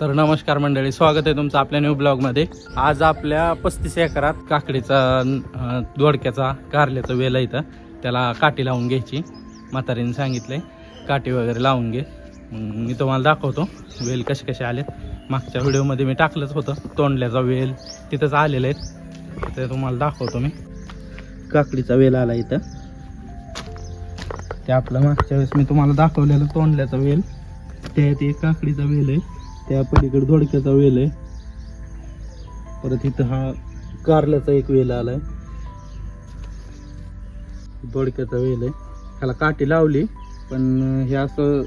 तर नमस्कार मंडळी स्वागत आहे तुमचं आपल्या न्यू ब्लॉगमध्ये आज आपल्या पस्तीस एकरात काकडीचा दोडक्याचा कारल्याचा वेल आहे इथं. त्याला काठी लावून घ्यायची. म्हातारीने सांगितले काठी वगैरे लावून घे. मी तुम्हाला दाखवतो वेल कसे कसे आले मागच्या व्हिडिओमध्ये मी टाकलंच होतं तोंडल्याचा वेल. तिथंच आलेले आहे ते तुम्हाला दाखवतो मी. काकडीचा वेल आला इथं. ते आपलं मागच्या वेळेस मी तुम्हाला दाखवलेलं तोंडल्याचा वेल. त्यात एक काकडीचा वेल आहे. त्या पलीकडे धोडक्याचा वेल आहे. परत इथं हा कारल्याचा एक वेल आलाय. दोडक्याचा वेल आहे. ह्याला काठी लावली पण हे असं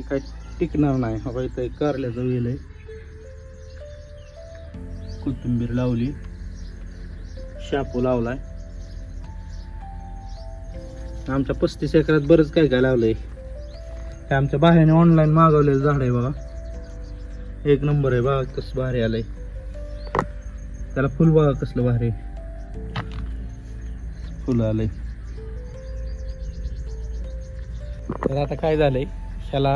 काय टिकणार नाही. हा इथं एक कारल्याचा वेल आहे. कोथिंबीर लावली. शापू लावलाय. आमच्या पस्तीस एकरात बरंच काय काय लावलंय. हे आमच्या बाहेरने ऑनलाईन मागवलेलं झाड आहे बघा. एक नंबर आहे बघा कसं भारी आलंय. त्याला फुल बघा कसलं भारी. फुल आलंय. तर आता काय झालंय ह्याला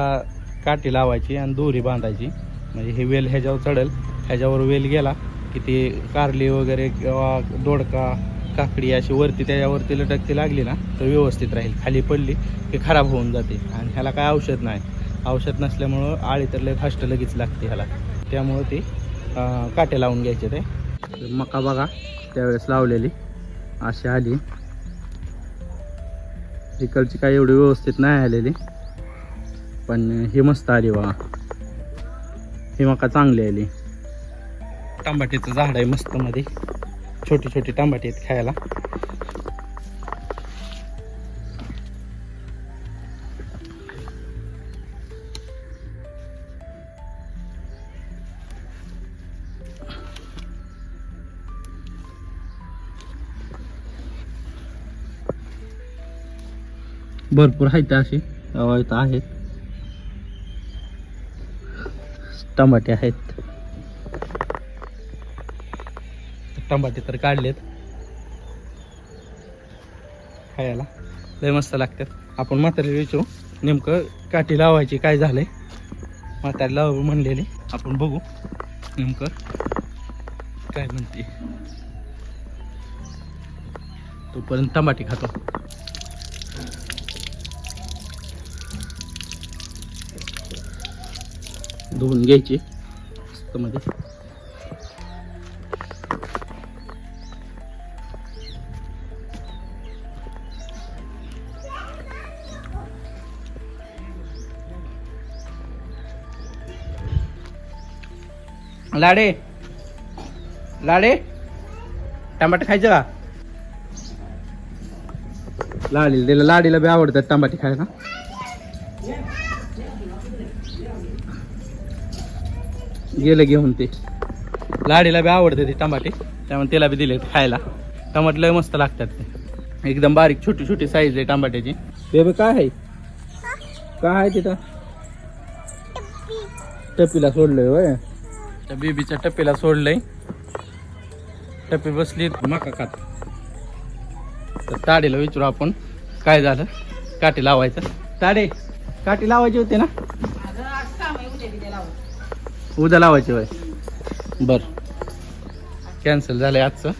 काठी लावायची आणि दोरी बांधायची. म्हणजे हे वेल ह्याच्यावर चढेल ह्याच्यावर वेल गेला की ती कारली वगैरे किंवा दोडका काकडी अशी वरती त्याच्यावरती लटकती लागली ना तर व्यवस्थित राहील. खाली पडली की खराब होऊन जाते. आणि ह्याला काय औषध नाही. औषध नसल्यामुळं आळी तर लय फास्ट लगेच लागते ह्याला. त्यामुळं ती काटे लावून घ्यायचे ते. मका बघा त्यावेळेस लावलेली. अशी आली. इकडची काही एवढी व्यवस्थित नाही आलेली. पण ही मस्त आली बघा. ही मका चांगली आली. टांबाटीचं झाड आहे मस्त मध्ये. छोटी छोटी टांबाटी आहेत खायला. भरपूर आहेत अशी अहो, इथं आहेत. टमाटे आहेत. टमाटे तर काढलेत. खायला. लय मस्त लागतात. आपण म्हातारीला विचारू नेमकं काठी लावायची काय झालंय? म्हातारी लाव म्हणलेली. आपण बघू नेमकं काय म्हणते. तोपर्यंत टमाटे खातो. धुवून घ्यायची. मध्ये लाडे. लाडे. टमाटे खायचे का? लाडीला दिलं लाडीला बी आवडतात टमाटे खायला. गेलं घेऊन ते. लाडीला बी आवडते ते टमाटे. त्यामुळे त्याला बी दिले खायला. टमाटे लय मस्त लागतात ते. एकदम बारीक छोटी छोटी साईज आहे टमाट्याची. बेबी काय आहे? काय आहे तिथं? टप्पीला सोडलंय वय त्या बेबीच्या टप्पीला सोडलंय. टप्पी बसली मका खात. तर ताडीला विचारू आपण काय झालं? काठी लावायचं. ताडे काठी लावायची होती ना? उद्या लावायची वय बर. कॅन्सल झालंय आजचं.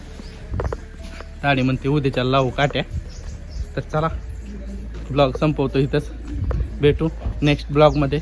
आणि म्हणते उद्याच्या लावू काट्या. तर चला ब्लॉग संपवतो इथंच. भेटू नेक्स्ट ब्लॉगमध्ये